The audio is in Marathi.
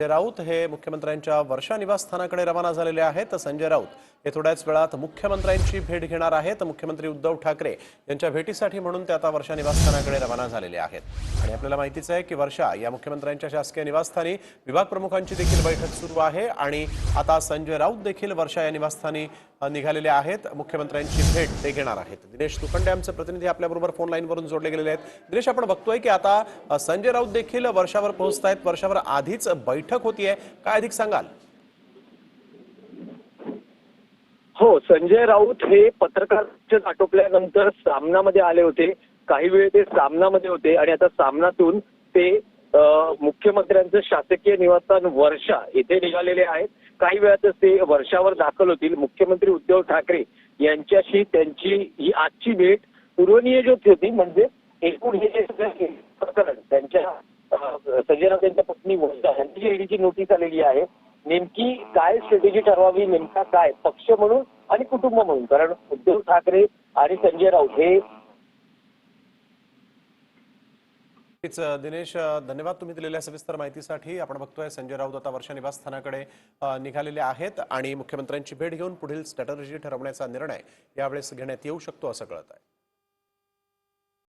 संजय राऊत हे मुख्यमंत्र्यांच्या वर्षा निवासस्थानाकडे रवाना झालेले आहेत. तर संजय राऊत हे थोड्याच वेळात मुख्यमंत्र्यांची भेट घेणार आहेत. मुख्यमंत्री उद्धव ठाकरे यांच्या भेटीसाठी म्हणून ते आता वर्षा निवासस्थानाकडे रवाना झालेले आहेत. आणि आपल्याला माहितीच आहे की वर्षा या मुख्यमंत्र्यांच्या शासकीय निवासस्थानी विभाग प्रमुखांची देखील बैठक सुरू आहे आणि आता संजय राऊत देखील वर्षा या निवासस्थानी निघालेले आहेत. मुख्यमंत्र्यांची भेट ते घेणार आहेत. दिनेश तुकंडे आमचे प्रतिनिधी आपल्याबरोबर फोन लाईनवरून जोडले गेलेले आहेत. दिनेश आपण बघतोय की आता संजय राऊत देखील वर्षावर पोहोचत आहेत वर्षावर आधीच बैठक होतीये काय अधिक सांगाल? हो संजय राऊत हे पत्रकार आटोपल्यानंतर सामनामध्ये आले होते. काही वेळ ते सामनामध्ये होते आणि आता सामनातून ते मुख्यमंत्र्यांचं शासकीय निवासस्थान वर्षा येथे निघालेले आहेत. काही वेळातच ते वर्षावर दाखल होतील. मुख्यमंत्री उद्धव ठाकरे यांच्याशी त्यांची ही आजची भेट पूर्वनियोजित होती. म्हणजे एकूण हे जे त्यांच्या पत्नी वर्षा यांची ईडीची नोटीस आलेली आहे नेमकी काय स्ट्रॅटेजी ठरवावी नेमका काय? पक्ष म्हणून आणि कुटुंब म्हणून? कारण उद्धव ठाकरे आणि संजय राऊत हे दिनेश धन्यवाद तुम्ही दिलेल्या सविस्तर माहितीसाठी. आपण बघतोय संजय राऊत आता वर्षा निवासस्थानाकडे निघालेले आहेत आणि मुख्यमंत्र्यांची भेट घेऊन पुढील स्ट्रॅटर्जी ठरवण्याचा निर्णय यावेळेस घेण्यात येऊ शकतो असं कळत आहे.